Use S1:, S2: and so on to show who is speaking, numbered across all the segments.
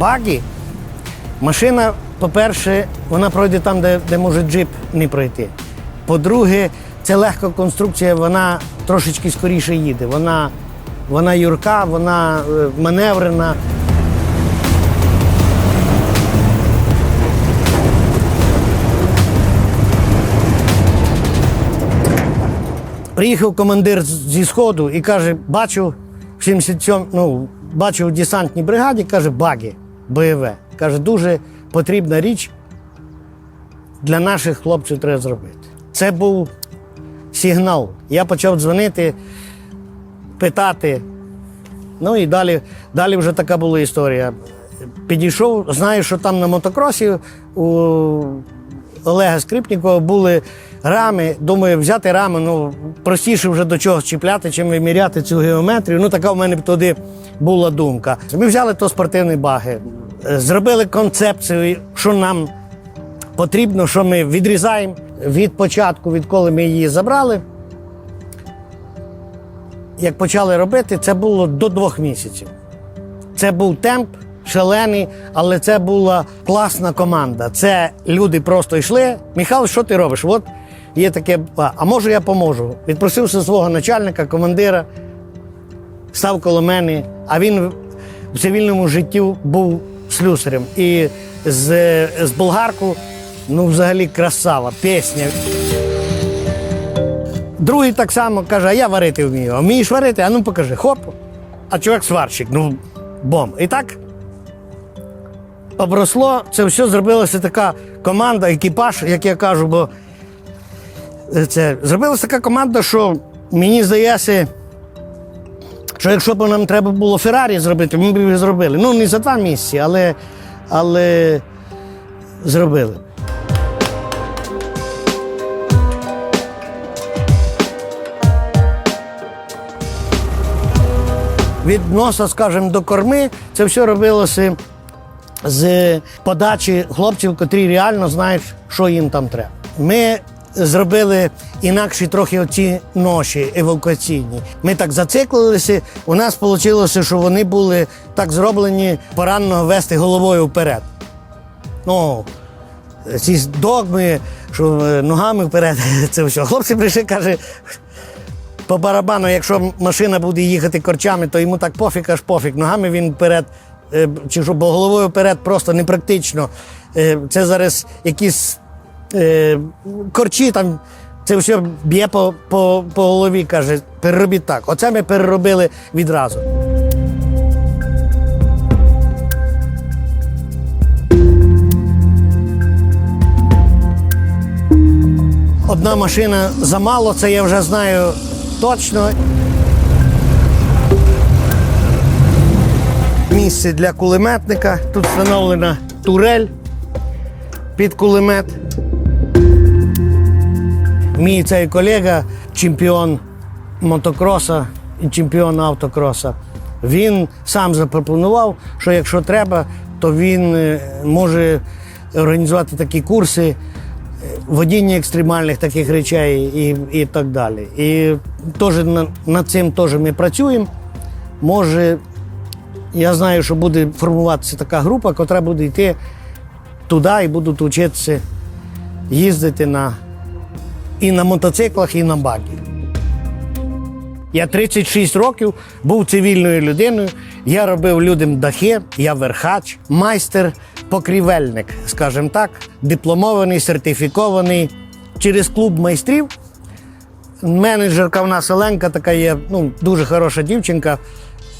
S1: Багі, машина, по-перше, вона пройде там, де, де може джип не пройти. По-друге, це легка конструкція, вона трошечки скоріше їде. Вона, вона юрка, вона е, маневрена. Приїхав командир зі сходу і каже: бачу в 77, ну, бачу в десантній бригаді, каже, баги, бойове. Каже, дуже потрібна річ для наших хлопців треба зробити. Це був сигнал. Я почав дзвонити, питати. Ну і далі, далі вже така була історія. Підійшов, знаю, що там на мотокросі у Олега Скрипнікова були рами. Думаю, взяти рами, ну простіше вже до чогось чіпляти, чим виміряти цю геометрію. Ну, така в мене тоді була думка. Ми взяли то спортивні баги, зробили концепцію, що нам потрібно, що ми відрізаємо від початку, відколи ми її забрали. Як почали робити, це було до двох місяців. Це був темп шалений, але це була класна команда. Це люди просто йшли. Михайло, що ти робиш? От є таке, а може я поможу. Відпросився свого начальника, командира, став коло мене, а він в цивільному житті був слюсарем. І з, з болгарку, ну, взагалі, красава, пісня. Другий так само каже, а я варити вмію. А вмієш варити? А ну покажи, хоп. А чувак сварщик, ну бом. І так обросло, це все зробилася така команда, екіпаж, як я кажу, бо це зробилася така команда, що мені здається, що якщо б нам треба було Феррарі зробити, ми б її зробили. Ну, не за два місяці, але, але зробили. від носа, скажімо, до корми, це все робилося з подачі хлопців, котрі реально знають, що їм там треба. Ми зробили інакші трохи оці ноші евакуаційні. Ми так зациклилися. У нас вийшло, що вони були так зроблені поранено вести головою вперед. Ну, ці догми, що е, ногами вперед, це все. Хлопці прийшли, каже, по барабану, якщо машина буде їхати корчами, то йому так пофіг, аж пофіг. Ногами він вперед, чи що, бо головою вперед просто непрактично. Е, Це зараз якісь е, корчі там. Це все б'є по, по, по голові, каже, переробіть так. Оце ми переробили відразу. Одна машина замало, це я вже знаю точно. Місце для кулеметника. Тут встановлена турель під кулемет. Мій цей колега, чемпіон мотокроса і чемпіон автокроса. Він сам запропонував, що якщо треба, то він е, може організувати такі курси е, водіння екстремальних таких речей і, і так далі. І теж над цим теж ми працюємо. Може, я знаю, що буде формуватися така група, яка буде йти туди і будуть вчитися їздити на, і на мотоциклах, і на багі. Я 36 років був цивільною людиною. Я робив людям дахи, я верхач, майстер, покрівельник, скажімо так, дипломований, сертифікований через клуб майстрів. Менеджерка в нас Оленка, така є ну, дуже хороша дівчинка,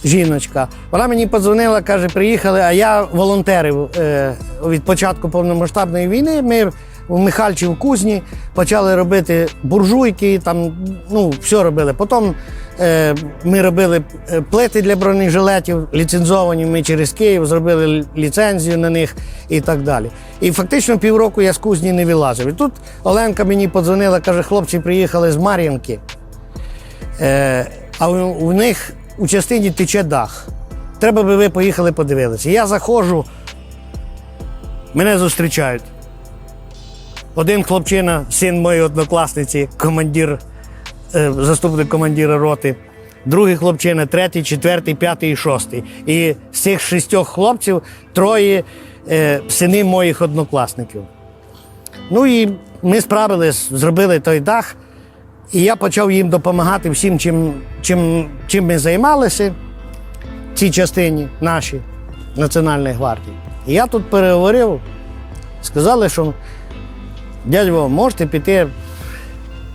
S1: жіночка. Вона мені подзвонила, каже, приїхали, а я волонтерив е, від початку повномасштабної війни. Ми в Михальчі в кузні почали робити буржуйки, там ну, все робили. Потім е, ми робили е, плити для бронежилетів, ліцензовані. Ми через Київ зробили ліцензію на них і так далі. І фактично півроку я з кузні не вилазив. І тут Оленка мені подзвонила, каже, хлопці приїхали з Мар'їнки. Е, а у, у них у частині тече дах. Треба би ви поїхали подивилися. Я заходжу, мене зустрічають. Один хлопчина, син моєї однокласниці, командир, е, заступник командира роти, другий хлопчина, третій, четвертий, п'ятий і шостий. І з цих шістьох хлопців троє е, сини моїх однокласників. Ну і ми справились, зробили той дах, і я почав їм допомагати всім, чим, чим, чим ми займалися цій частині нашій Національної гвардії. І я тут переговорив, сказали, що дядь Вова, можете піти,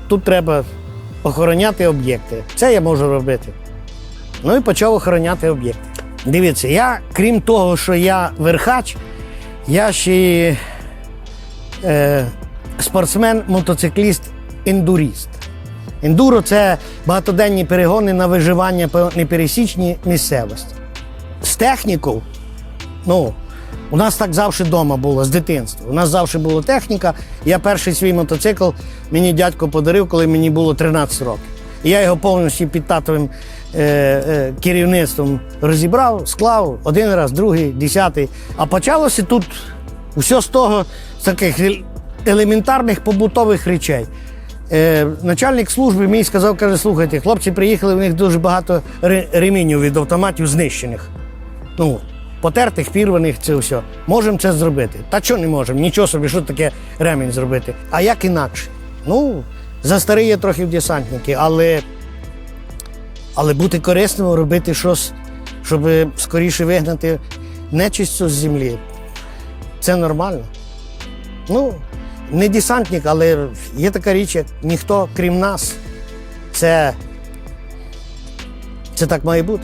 S1: тут треба охороняти об'єкти. Це я можу робити. Ну і почав охороняти об'єкти. Дивіться, я, крім того, що я верхач, я ще е, спортсмен, мотоцикліст, ендуріст. Ендуро це багатоденні перегони на виживання по непересічній місцевості. З техніку, ну, у нас так завжди вдома було з дитинства. У нас завжди була техніка. Я перший свій мотоцикл мені дядько подарив, коли мені було 13 років. І я його повністю під татовим е, е, керівництвом розібрав, склав один раз, другий, десятий. А почалося тут все з того, з таких елементарних побутових речей. Е, начальник служби мій сказав, каже, слухайте, хлопці приїхали, в них дуже багато ре- ремінів від автоматів знищених. Ну, потертих, пірваних, це все. Можемо це зробити. Та що не можемо? Нічого собі, що таке ремінь зробити. А як інакше? Ну, за застаріє трохи в десантники, але, але бути корисним, робити щось, щоб скоріше вигнати нечисть з землі. Це нормально. Ну, не десантник, але є така річ, як ніхто, крім нас, це, це так має бути.